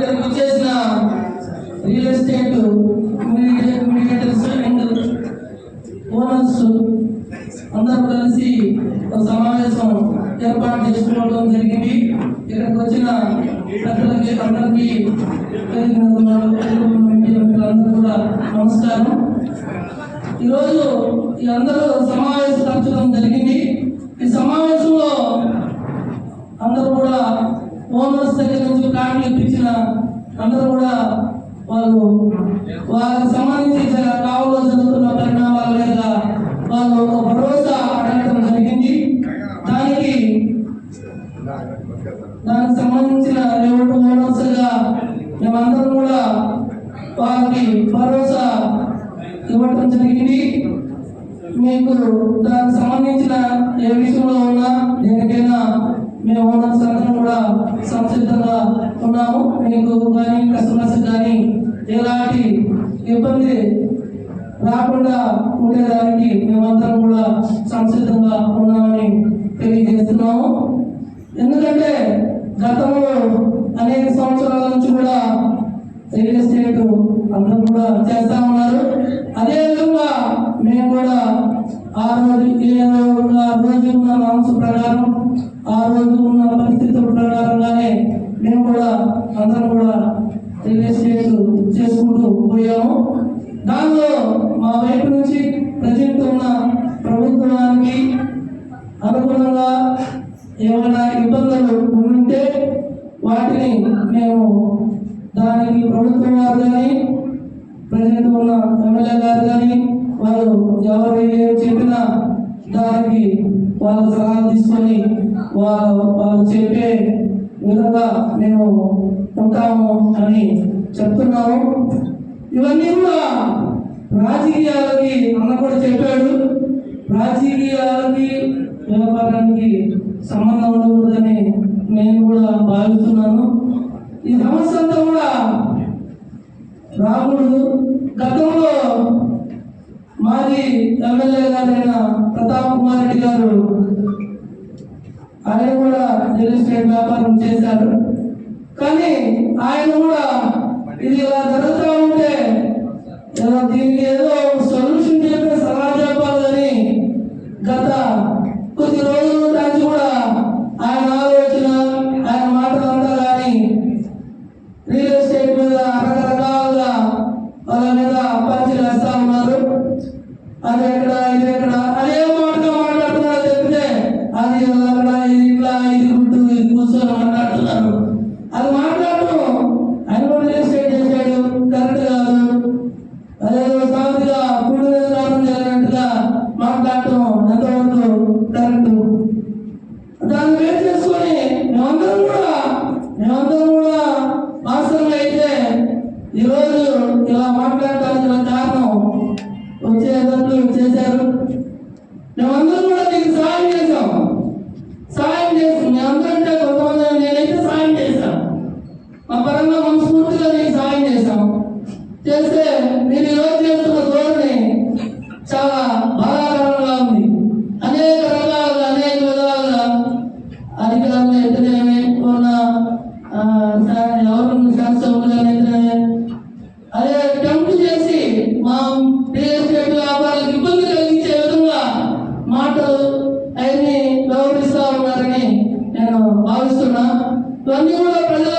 ఇక్కడ వచ్చేసిన real estate mediators and owners అందరూ కలిసి ఒక సమావేశం ఏర్పాటు చేసుకోవడం జరిగింది. ఇక్కడికి వచ్చిన ప్రజలకి అందరికీ అందరూ కూడా నమస్కారం. ఈరోజు ఈ అందరూ సమావేశపరచడం జరిగింది. ఈ సమావేశంలో అందరూ కూడా ఓనర్స్ దగ్గర నుంచి కార్డులు ఇప్పించిన అందరూ కూడా వాళ్ళు వాళ్ళకి సంబంధించి కావులో జరుగుతున్న పరిణామాల మీద వాళ్ళు ఒక భరోసా అడగడం జరిగింది. దానికి దానికి సంబంధించిన లేఅవుట్ ఓనర్స్ మేమందరం కూడా వాళ్ళకి భరోసా ఇవ్వటం జరిగింది. మీకు దానికి సంబంధించిన ఏ విషయంలో ఉన్నా దేనికైనా మేము ఓనర్స్ సంసిద్ధంగా ఉన్నాము. మీకు కానీ కస్టమర్స్ కానీ ఎలాంటి ఇబ్బంది రాకుండా ఉండేదానికి మేమందరం కూడా సంసిద్ధంగా ఉన్నామని తెలియజేస్తున్నాము. ఎందుకంటే గతంలో అనేక సంవత్సరాల నుంచి కూడా రియల్ ఎస్టేట్ అందరూ కూడా చేస్తా ఉన్నారు. అదే విధంగా మేము కూడా ఆ రోజు ఏ రోజు- ఆ ఉన్న మాంస ప్రకారం ఆ రోజు ఉన్న పరిస్థితుల ప్రకారంగానే మేము కూడా అందరం కూడా రియల్ చేసుకుంటూ పోయాము. దానిలో మా వైపు నుంచి ప్రజెంట్ ఉన్న ప్రభుత్వానికి అనుగుణంగా ఏమైనా ఇబ్బందులు ఉంటే వాటిని మేము దానికి ప్రభుత్వం వారు కానీ ప్రజెంట్ ఉన్న ఎమ్మెల్యే గారు కానీ వాళ్ళు ఎవరు ఏం చెప్పినా దానికి వాళ్ళ సలహా తీసుకొని వాళ్ళు వాళ్ళు చెప్పే విధంగా మేము ఉంటాము అని చెప్తున్నాము. ఇవన్నీ కూడా రాజకీయాలకి అన్న కూడా చెప్పాడు. రాజకీయాలకి వ్యాపారానికి సంబంధం ఉండకూడదని నేను కూడా భావిస్తున్నాను. ఈ సమస్య అంతా కూడా రాకూడదు. గతంలో మాజీ ఎమ్మెల్యే గారైన ప్రతాప్ కుమార్ రెడ్డి గారు ఆయన కూడా రియల్ ఎస్టేట్ వ్యాపారం చేశారు. కానీ ఆయన కూడా ఇది ఇలా జరుగుతూ ఉంటే దీనికి ఏదో సొల్యూషన్ చెప్పే సలహా చెప్పాలని గత కొద్ది రోజుల నుంచి కూడా ఆయన ఆలోచన ఆయన మాటలంతా కానీ రియల్ ఎస్టేట్ మీద రకరకాలుగా వాళ్ళ మీద పంచులు వేస్తా ఉన్నారు అది ఎక్కడ ఇది ఎక్కడ అదే మాటగా మాట్లాడుతున్నారు చెప్తే అది అక్కడ ఇది ఇట్లా ఇది గుడ్డు ఇది కూర్చొని మాట్లాడుతున్నారు అది మాట్లాడటం ఆయన కూడా రియల్ ఎస్టేట్ చేశాడు కరెక్ట్ కాదు అదే సాగుగా కూడి నిర్ధారణ జరిగినట్టుగా మాట్లాడటం ఎంతవరకు కరెక్ట్ దాన్ని వేరు చేసుకొని మేమందరం కూడా మేమందరం కూడా మాస్టర్లు అయితే ఈరోజు ఇలా మాట్లాడటానికి గల కారణం వచ్చేటట్లు చేశారు. మేమందరం కూడా నీకు సహాయం చేశాం. సహాయం చేసి మేమందరం కొంతమంది నేనైతే సహాయం చేశాను. మా పరంగా మనస్ఫూర్తిగా నీకు సహాయం చేశాం. చేస్తే అయితేనేమి ఉన్న ఆ, శా- ఎవరు శాసనసభ్యులు అయితేనేమి అదే టెంప్ట్ చేసి మా రియల్ ఎస్టేట్ వ్యాపారాలకు ఇబ్బంది కలిగించే విధంగా మాటలు అవన్నీ వ్యవహరిస్తా ఉన్నారని నేను భావిస్తున్నా. ఇవన్నీ కూడా ప్రజలు